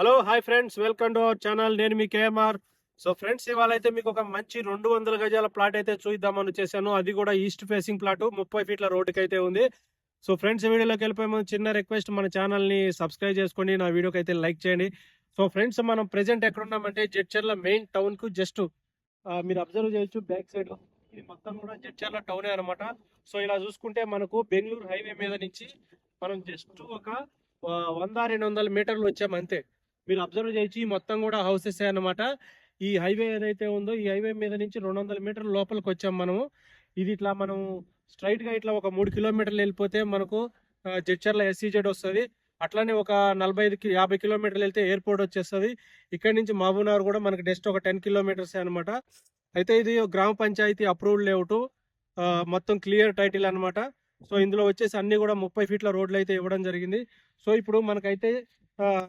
Hello hi friends welcome to our channel నేను మీ KMR so friends ఇవాళ అయితే మీకు ఒక మంచి రెండు వందల గజాల ప్లాట్ అయితే చూద్దామని చేశాను. అది కూడా ఈస్ట్ ఫేసింగ్ ప్లాట్ ముప్పై ఫీట్ల రోడ్డుకి అయితే ఉంది. సో ఫ్రెండ్స్ వీడియోలోకి వెళ్ళిపోయే ముందు చిన్న రిక్వెస్ట్ మన ఛానల్ని సబ్స్క్రైబ్ చేసుకోండి నా వీడియోకి అయితే లైక్ చేయండి. సో ఫ్రెండ్స్ మనం ప్రెసెంట్ ఎక్కడ ఉన్నామంటే జడ్చర్ల మెయిన్ టౌన్కు జస్ట్ మీరు అబ్జర్వ్ చేయొచ్చు బ్యాక్ సైడ్ ఇది మొత్తం కూడా జడ్చర్ల టౌనే అనమాట సో ఇలా చూసుకుంటే మనకు బెంగళూరు హైవే మీద నుంచి మనం జస్ట్ ఒక వంద రెండు వందల మీటర్లు వచ్చాము అంతే. మీరు అబ్జర్వ్ చేయొచ్చు మొత్తం కూడా హౌసెస్ అనమాట ఈ హైవే ఏదైతే ఉందో ఈ హైవే మీద నుంచి రెండు వందల మీటర్ల లోపలికి వచ్చాం మనము. ఇది ఇట్లా మనం స్ట్రైట్గా ఇట్లా ఒక మూడు కిలోమీటర్లు వెళ్ళిపోతే మనకు జడ్చర్ల ఎస్సీజెడ్ వస్తుంది. అట్లానే ఒక నలభై ఐదు యాభై కిలోమీటర్లు వెళ్తే ఎయిర్పోర్ట్ వచ్చేస్తుంది. ఇక్కడ నుంచి మహబూబ్నగర్ కూడా మనకి జస్ట్ ఒక టెన్ కిలోమీటర్స్ అనమాట అయితే ఇది గ్రామ పంచాయతీ అప్రూవ్డ్ లేఅవుట్. మొత్తం క్లియర్ టైటిల్ అనమాట సో ఇందులో వచ్చేసి అన్ని కూడా ముప్పై ఫీట్ల రోడ్లు అయితే ఇవ్వడం జరిగింది. సో ఇప్పుడు మనకైతే